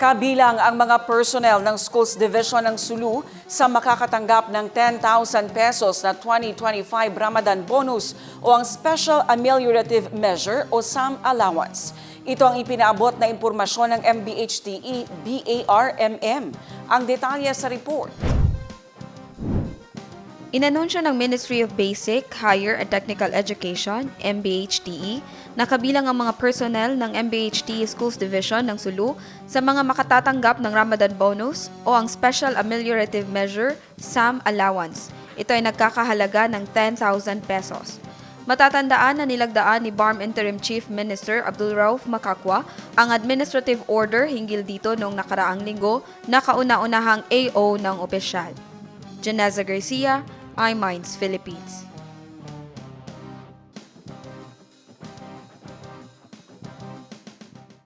Kabilang ang mga personnel ng Schools Division ng Sulu sa makakatanggap ng 10,000 pesos na 2025 Ramadan bonus o ang Special Ameliorative Measure o SAM allowance. Ito ang ipinaabot na impormasyon ng MBHTE BARMM. Ang detalye sa report. Inanunsyo ng Ministry of Basic, Higher and Technical Education, MBHTE, na kabilang ang mga personnel ng MBHTE Schools Division ng Sulu sa mga makatatanggap ng Ramadan bonus o ang Special Ameliorative Measure, SAM allowance. Ito ay nagkakahalaga ng 10,000 pesos. Matatandaan na nilagdaan ni BARM Interim Chief Minister Abdul Rauf Makakwa ang administrative order hinggil dito noong nakaraang linggo na kauna-unahang AO ng opisyal. Janeza Garcia, iMinds Philippines.